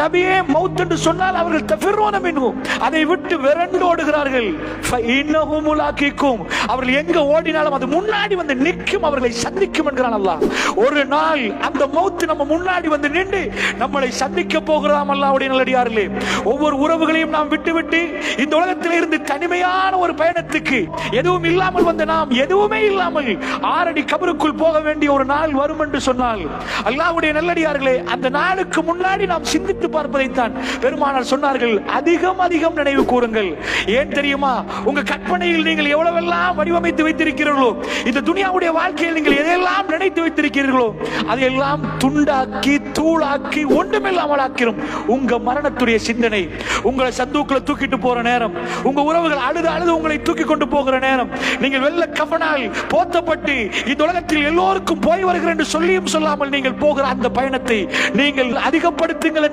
நபியே மவுத் என்று சொன்னால் அவர்கள் தஃபிரோன மின்ஹு அதை விட்டு விரண்டு ஓடுகிறார்கள். ஃபஇன்னஹு முலாக்கிக்கும் அவர்கள் எங்க ஓடினாலும் அது முன்னாடி வந்து நிற்கும் அவர்களை சந்திக்கும் என்கிறான் அல்லாஹ். ஒரு நாள் அந்த மவுத் நம்ம முன்னாடி வந்து நின்று நம்மளை சந்திக்க போகிறதாம் அல்லாஹ்வுடைய நல்லடியார்களே. ஒவ்வொரு உறவுகளையும் நாம் விட்டுவிட்டு இந்த உலகத்தில் இருந்து தனிமையான ஒரு பயணத்துக்கு எதுவும் இல்லாமல் வந்த நாம் எதுவுமே இல்லாமல் ஆறடி கபருக்குள் போக வேண்டிய ஒரு நாள் வரும் என்று சொன்னால் அல்லாஹ்வுடைய நல்லடியார்களே அந்த நாளுக்கு முன்னாடி நாம் சிந்தித்து பார்ப்பதைத்தான் பெருமானார் சொன்னார்கள். அதிகம் அதிகம் நினைவு கூறுங்கள். ஏன் தெரியுமா? உங்க கற்பனையில் நீங்கள் எவ்வளவெல்லாம் வடிவமைத்து வைத்திருக்கிறீர்களோ இந்த துனியாவுடைய வாழ்க்கையில் நீங்கள் எதையெல்லாம் நினைத்து வைத்திருக்கிறீர்களோ அதையெல்லாம் துண்டாக்கி தூளாக்கி ஒன்றுமில்லாமல் ஆக்கிரும். உங்க மரணத்துடைய சிந்தனை உங்களை சந்தூக்கில் தூக்கிட்டு போற நேரம் உங்க உறவுகள் அழுது அழுது உங்களை தூக்கி கொண்டு போகிற நேரம் நீங்கள் வெள்ள கவனால் போத்தப்பட்டு இந்த உலகத்தில் எல்லோருக்கும் போய் வருகிறேன் என்று சொல்லியும் சொல்லாமல் நீங்கள் போகிற அந்த பயணத்தை நீங்கள் அதிகப்படுத்துங்கள்